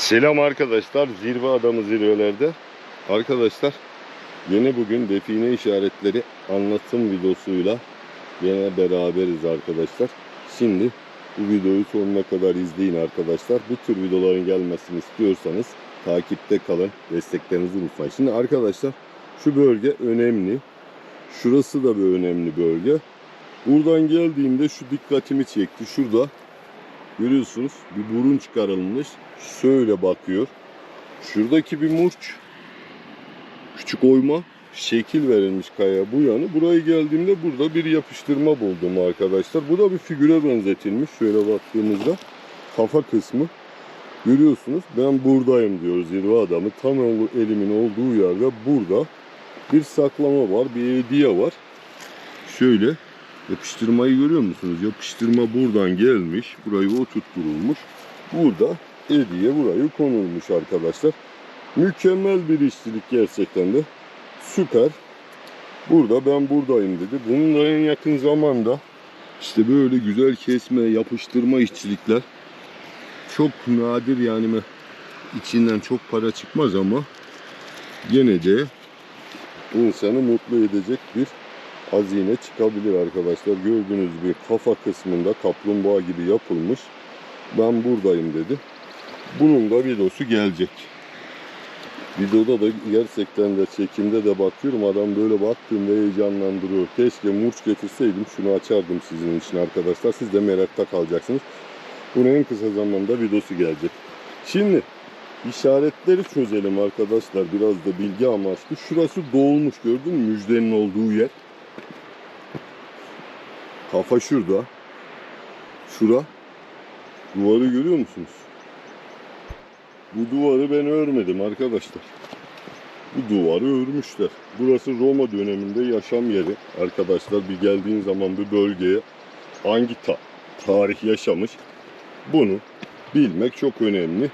Selam arkadaşlar. Zirve adamı zirvelerde. Arkadaşlar yine bugün define işaretleri anlatım videosuyla yine beraberiz arkadaşlar. Şimdi bu videoyu sonuna kadar izleyin arkadaşlar. Bu tür videoların gelmesini istiyorsanız takipte kalın. Desteklerinizi unutmayın. Şimdi arkadaşlar şu bölge önemli. Şurası da bir önemli bölge. Buradan geldiğimde şu dikkatimi çekti. Şurada Görüyorsunuz bir burun çıkarılmış. Şöyle bakıyor. Şuradaki bir murç. Küçük oyma. Şekil verilmiş kaya bu yanı. Buraya geldiğimde burada bir yapıştırma buldum arkadaşlar. Bu da bir figüre benzetilmiş. Şöyle baktığımızda kafa kısmı. Görüyorsunuz ben buradayım diyor zirve adamı. Tam elimin olduğu yerde burada bir saklama var. Bir hediye var. Şöyle Yapıştırmayı görüyor musunuz? Yapıştırma buradan gelmiş. Burayı oturtturulmuş. Burada hediye burayı konulmuş arkadaşlar. Mükemmel bir işçilik gerçekten de. Süper. Burada ben buradayım dedi. Bunun da en yakın zamanda işte böyle güzel kesme, yapıştırma işçilikler çok nadir yani içinden çok para çıkmaz ama gene de insanı mutlu edecek bir hazine çıkabilir arkadaşlar. Gördüğünüz bir kafa kısmında kaplumbağa gibi yapılmış. Ben buradayım dedi. Bunun da videosu gelecek. Videoda da gerçekten de çekimde de bakıyorum. Adam böyle baktığımda heyecanlandırıyor. Keşke murç getirseydim şunu açardım sizin için arkadaşlar. Siz de merakta kalacaksınız. Bunun en kısa zamanda videosu gelecek. Şimdi işaretleri çözelim arkadaşlar. Biraz da bilgi amaçlı. Şurası dolmuş gördün mü? Müjdenin olduğu yer. Kafa şurada. Şura. Duvarı görüyor musunuz? Bu duvarı ben örmedim arkadaşlar. Bu duvarı örmüşler. Burası Roma döneminde yaşam yeri. Arkadaşlar bir geldiğin zaman bir bölgeye hangi ta tarih yaşamış bunu bilmek çok önemli.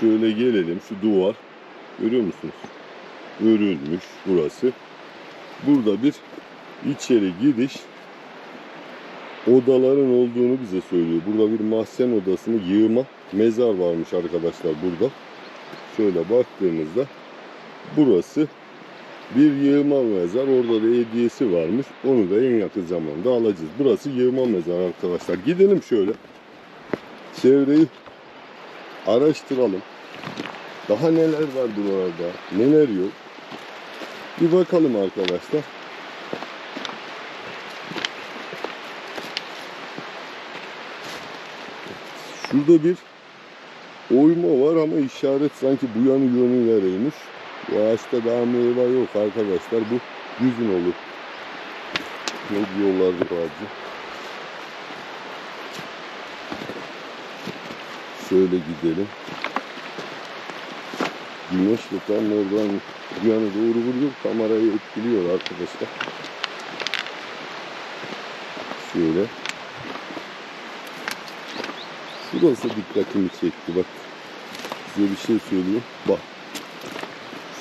Şöyle gelelim şu duvar. Görüyor musunuz? Örülmüş burası. Burada bir içeri gidiş odaların olduğunu bize söylüyor. Burada bir mahzen odasını yığma mezar varmış arkadaşlar burada. Şöyle baktığımızda burası bir yığma mezar. Orada da hediyesi varmış. Onu da en yakın zamanda alacağız. Burası yığma mezar arkadaşlar. Gidelim şöyle. Çevreyi araştıralım. Daha neler var buralarda? Neler yok? Bir bakalım arkadaşlar. Şurada bir oyma var ama işaret sanki bu yanı yönü verilmiş. Bu ağaçta daha meyve yok arkadaşlar. Bu yüzün olur. Ne diyorlardı ağacı? Şöyle gidelim. Güneş de tam oradan yana doğru vuruyor. Kamerayı etkiliyor arkadaşlar. Şöyle. Şurası dikkatimi çekti bak. Size bir şey söyleyeyim. Bak.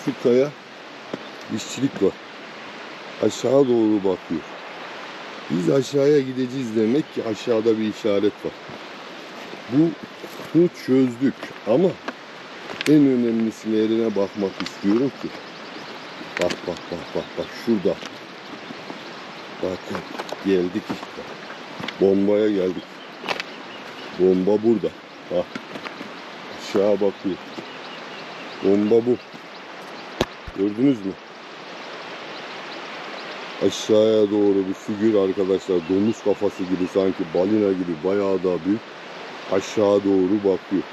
Şu kaya işçilik var. Aşağı doğru bakıyor. Biz aşağıya gideceğiz demek ki aşağıda bir işaret var. Bu bunu çözdük ama en önemlisi yerine bakmak istiyorum ki. Bak bak bak bak bak şurada. Bakın geldik işte. Bombaya geldik. Bomba burada. Bak. Aşağı bakıyor. Bomba bu. Gördünüz mü? Aşağıya doğru bir figür arkadaşlar. Domuz kafası gibi sanki balina gibi bayağı da büyük. Aşağı doğru bakıyor.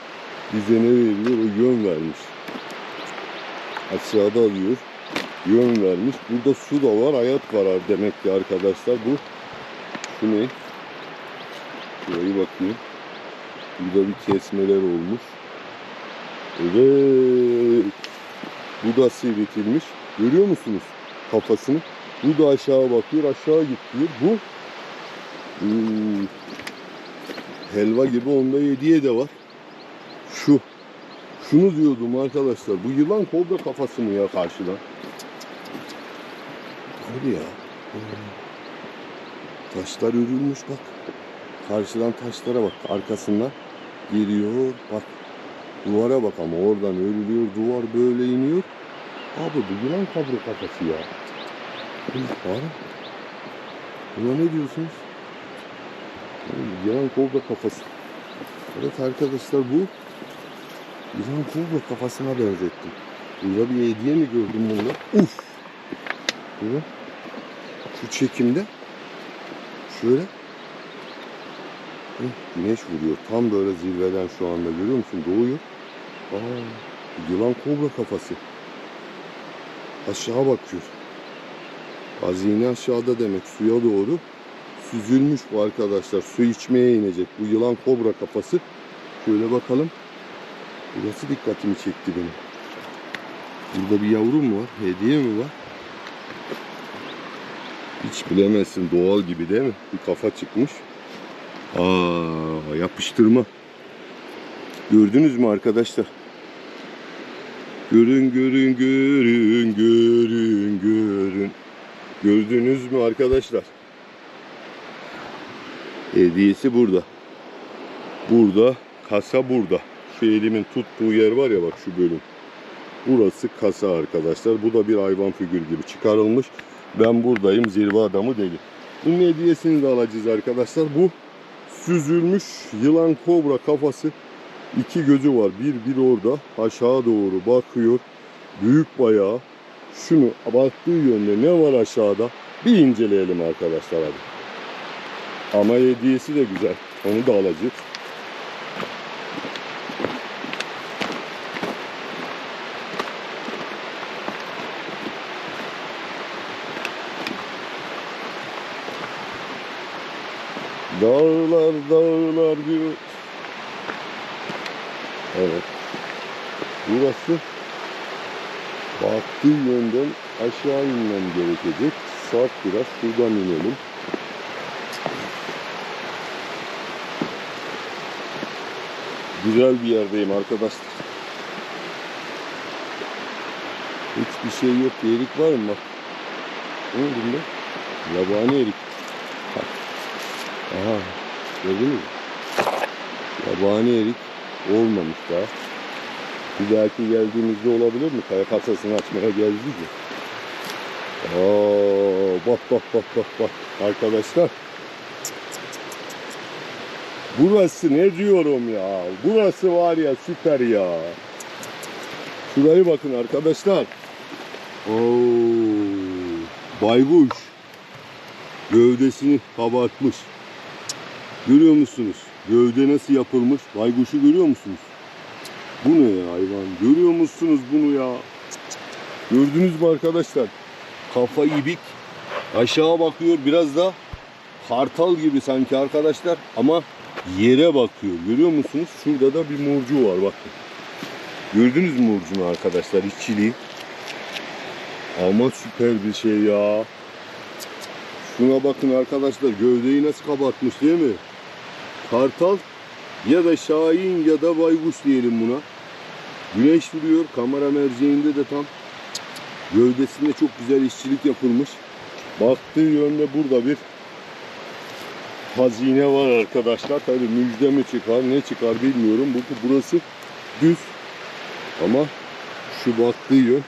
Bize ne veriyor? O yön vermiş. Aşağıda alıyor. Yön vermiş. Burada su da var, hayat var demek ki arkadaşlar. Bu şu ne? Şurayı bakayım. Burada bir kesmeler olmuş. Evet. Bu da sivritilmiş. Görüyor musunuz kafasını? Bu da aşağı bakıyor. Aşağı gidiyor. Bu hmm, helva gibi onda hediye de var. Şu. Şunu diyordum arkadaşlar. Bu yılan kobra kafası mı ya karşıdan? Hadi ya. Taşlar örülmüş bak. Karşıdan taşlara bak. Arkasından geliyor. Bak. Duvara bak ama oradan örülüyor. Duvar böyle iniyor. Abi bu yılan kablo kafası ya. Var. Buna ne diyorsunuz? Yılan kobra kafası. Evet arkadaşlar bu yılan kobra kafasına benzettim. Burada bir hediye mi gördüm bunu? Uf! Şu çekimde şöyle Hı, güneş vuruyor. Tam böyle zirveden şu anda görüyor musun? Doğuyor. Aa, yılan kobra kafası. Aşağı bakıyor. Hazine aşağıda demek suya doğru. Süzülmüş bu arkadaşlar. Su içmeye inecek. Bu yılan kobra kafası. Şöyle bakalım. Burası dikkatimi çekti benim. Burada bir yavru mu var? Hediye mi var? Hiç bilemezsin. Doğal gibi değil mi? Bir kafa çıkmış. Aa, yapıştırma. Gördünüz mü arkadaşlar? Görün görün görün görün görün. Gördünüz mü arkadaşlar? Hediyesi burada. Burada, kasa burada. Şu elimin tuttuğu yer var ya bak şu bölüm. Burası kasa arkadaşlar. Bu da bir hayvan figür gibi çıkarılmış. Ben buradayım zirve adamı deli. Bunun hediyesini de alacağız arkadaşlar. Bu süzülmüş yılan kobra kafası. İki gözü var. Bir bir orada. Aşağı doğru bakıyor. Büyük bayağı. Şunu baktığı yönde ne var aşağıda? Bir inceleyelim arkadaşlar hadi. Ama hediyesi de güzel. Onu da alacağız. Evet. Burası baktığı yönden aşağı inmem gerekecek. Sağ biraz şuradan inelim. Güzel bir yerdeyim arkadaşlar. Hiçbir şey yok. Erik var mı? Ne bunda? Yabani erik. Aha. Gördünüz mü? Yabani erik olmamış daha. Bir dahaki geldiğimizde olabilir mi? Kaya kasasını açmaya geldik ya. Bak bak bak bak bak arkadaşlar. Burası ne diyorum ya? Burası var ya süper ya. Şurayı bakın arkadaşlar. Oo, baykuş. Gövdesini kabartmış. Görüyor musunuz? Gövde nasıl yapılmış? Baykuşu görüyor musunuz? Bu ne ya hayvan? Görüyor musunuz bunu ya? Gördünüz mü arkadaşlar? Kafa ibik. Aşağı bakıyor biraz da kartal gibi sanki arkadaşlar ama yere bakıyor. Görüyor musunuz? Şurada da bir murcu var bakın. Gördünüz mü murcunu arkadaşlar işçiliği? Ama süper bir şey ya. Şuna bakın arkadaşlar gövdeyi nasıl kabartmış değil mi? Kartal ya da şahin ya da baykuş diyelim buna. Güneş vuruyor kamera merceğinde de tam. Gövdesinde çok güzel işçilik yapılmış. Baktığı yönde burada bir hazine var arkadaşlar. Tabii müjde mi çıkar ne çıkar bilmiyorum. Bu burası düz ama şu baktığı yön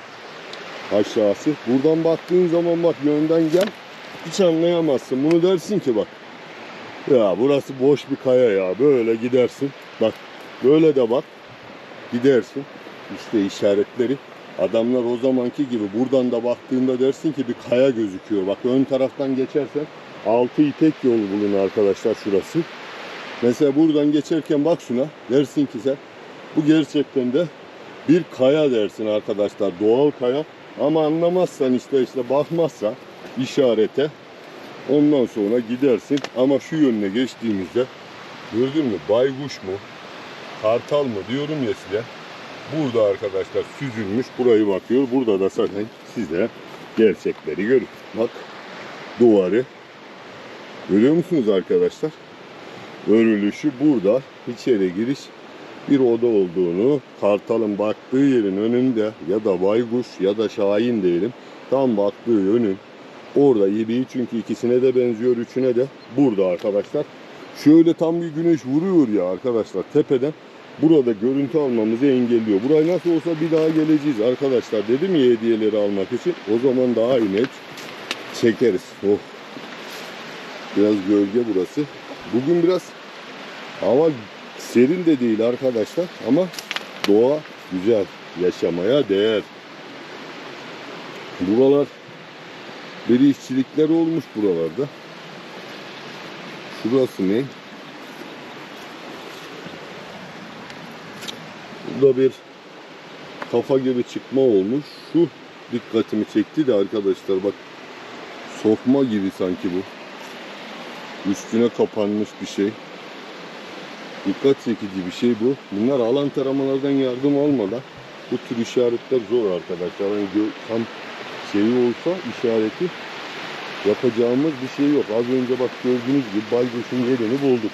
aşağısı. Buradan baktığın zaman bak yönden gel hiç anlayamazsın. Bunu dersin ki bak ya burası boş bir kaya ya. Böyle gidersin. Bak böyle de bak gidersin. İşte işaretleri. Adamlar o zamanki gibi buradan da baktığında dersin ki bir kaya gözüküyor. Bak ön taraftan geçersen altı ipek yolu bulun arkadaşlar şurası. Mesela buradan geçerken bak şuna dersin ki sen bu gerçekten de bir kaya dersin arkadaşlar doğal kaya ama anlamazsan işte işte bakmazsan işarete ondan sonra gidersin ama şu yönüne geçtiğimizde gördün mü baykuş mu kartal mı diyorum ya size. Burada arkadaşlar süzülmüş burayı bakıyor. Burada da zaten size gerçekleri görün bak duvarı. Görüyor musunuz arkadaşlar? Örülüşü burada. İçeri giriş. Bir oda olduğunu kartalın baktığı yerin önünde ya da baykuş ya da şahin diyelim tam baktığı yönün orada ibiği çünkü ikisine de benziyor üçüne de burada arkadaşlar şöyle tam bir güneş vuruyor ya arkadaşlar tepeden burada görüntü almamızı engelliyor. Buraya nasıl olsa bir daha geleceğiz arkadaşlar. Dedim ya hediyeleri almak için. O zaman daha iyi net çekeriz. Oh. Biraz gölge burası. Bugün biraz hava serin de değil arkadaşlar ama doğa güzel. Yaşamaya değer. Buralar bir işçilikler olmuş buralarda. Şurası ne? Burada bir kafa gibi çıkma olmuş. Şu dikkatimi çekti de arkadaşlar bak sokma gibi sanki bu. Üstüne kapanmış bir şey. Dikkat çekici bir şey bu. Bunlar alan taramalardan yardım almadan bu tür işaretler zor arkadaşlar. Gö- tam şeyi olsa işareti yapacağımız bir şey yok. Az önce bak gördüğünüz gibi baykuşun yerini bulduk.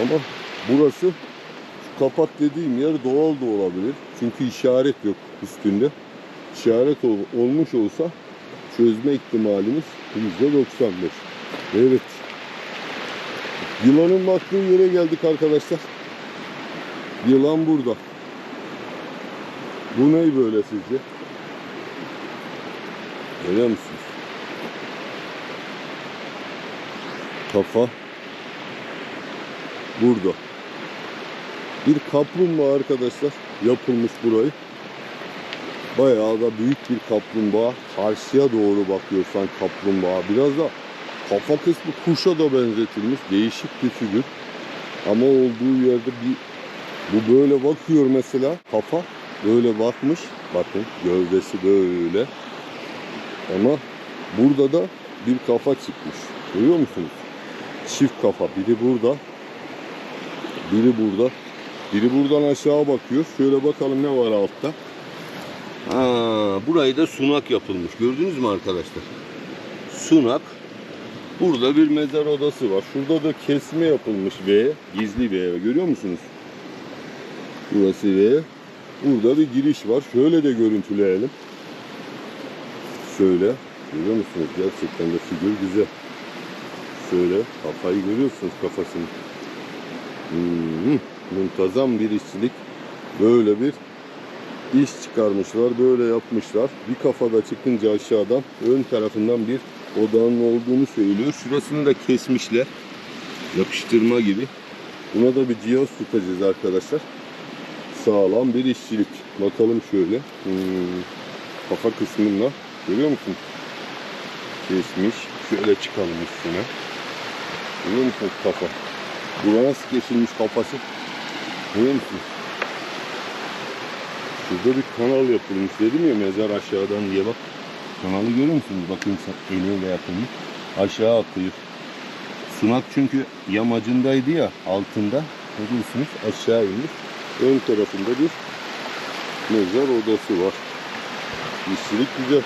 Ama burası şu kapak dediğim yer doğal da olabilir. Çünkü işaret yok üstünde. İşaret ol- olmuş olsa çözme ihtimalimiz %95. Evet. Yılanın baktığı yere geldik arkadaşlar. Yılan burada. Bu ne böyle sizce? Görüyor musunuz? Kafa burada. Bir kaplumbağa arkadaşlar yapılmış burayı. Bayağı da büyük bir kaplumbağa. Karşıya doğru bakıyorsan kaplumbağa. Biraz da kafa kısmı kuşa da benzetilmiş. Değişik bir figür. Ama olduğu yerde bir bu böyle bakıyor mesela. Kafa böyle bakmış. Bakın gövdesi böyle. Ama burada da bir kafa çıkmış. Görüyor musunuz? Çift kafa. Biri burada. Biri burada. Biri buradan aşağı bakıyor. Şöyle bakalım ne var altta. Ha, burayı da sunak yapılmış. Gördünüz mü arkadaşlar? Sunak. Burada bir mezar odası var. Şurada da kesme yapılmış V. Gizli V. Görüyor musunuz? Burası V. Burada bir giriş var. Şöyle de görüntüleyelim. Şöyle. Görüyor musunuz? Gerçekten de figür güzel. Şöyle kafayı görüyorsunuz kafasını. Hmm, muntazam bir işçilik. Böyle bir iş çıkarmışlar. Böyle yapmışlar. Bir kafada çıkınca aşağıdan ön tarafından bir odanın olduğunu söylüyor. Şurasını da kesmişler. Yapıştırma gibi. Buna da bir cihaz tutacağız arkadaşlar. Sağlam bir işçilik. Bakalım şöyle. Hmm, kafa kısmında. Görüyor musun? Kesmiş. Şöyle çıkalım üstüne. Görüyor musun kafa? Bu nasıl kesilmiş kafası? Görüyor musun? Şurada bir kanal yapılmış dedim ya mezar aşağıdan diye bak. Kanalı görüyor musunuz? Bakın eliyle yapılmış. Aşağı akıyor. Sunak çünkü yamacındaydı ya altında. Görüyorsunuz aşağı inmiş. Ön tarafında bir mezar odası var. İşçilik güzel.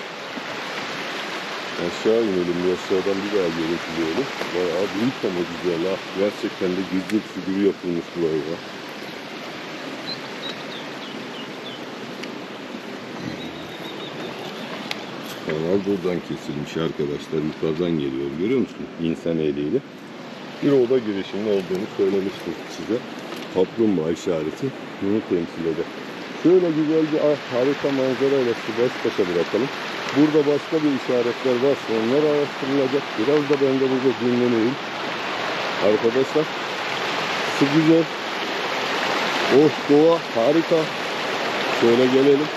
Aşağı inelim bir aşağıdan bir daha görüntüleyelim. Bayağı büyük ama güzel ha. Gerçekten de gizli figürü yapılmış buraya. ya. Kanal buradan kesilmiş arkadaşlar. Yukarıdan geliyor. Görüyor musunuz? İnsan eliyle. Bir oda girişinin olduğunu söylemiştim size. Kaplumbağa işareti bunu temsil eder. Şöyle güzel bir ah, harika manzarayla sizi baş başa bırakalım. Burada başka bir işaretler varsa onlar araştırılacak. Biraz da ben de burada dinleneyim. Arkadaşlar su güzel. Oh doğa harika. Şöyle gelelim.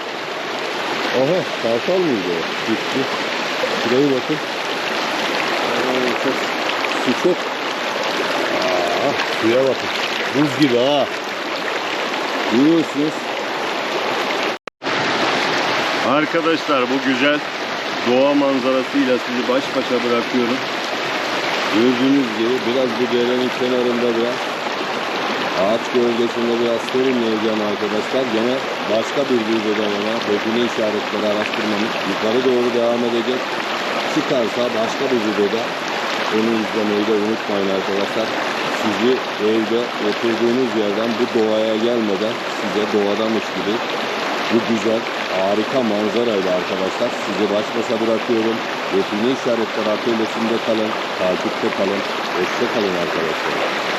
Aha kartal mıydı o? Gitti. Şuraya bakın. Çok, su çok. Aa, suya bakın. Buz gibi ha. Görüyorsunuz. Arkadaşlar bu güzel doğa manzarasıyla sizi baş başa bırakıyorum. Gördüğünüz gibi biraz bu derenin kenarında biraz ağaç gölgesinde biraz serinleyeceğim arkadaşlar. Gene başka bir videoda yana define işaretleri araştırmamız yukarı doğru devam edecek. Çıkarsa başka bir videoda onu izlemeyi de unutmayın arkadaşlar. Sizi evde oturduğunuz yerden bu doğaya gelmeden size doğadamış gibi bu güzel harika manzarayla arkadaşlar sizi baş başa bırakıyorum. Define işaretler atölyesinde kalın, takipte kalın, hoşça kalın arkadaşlar.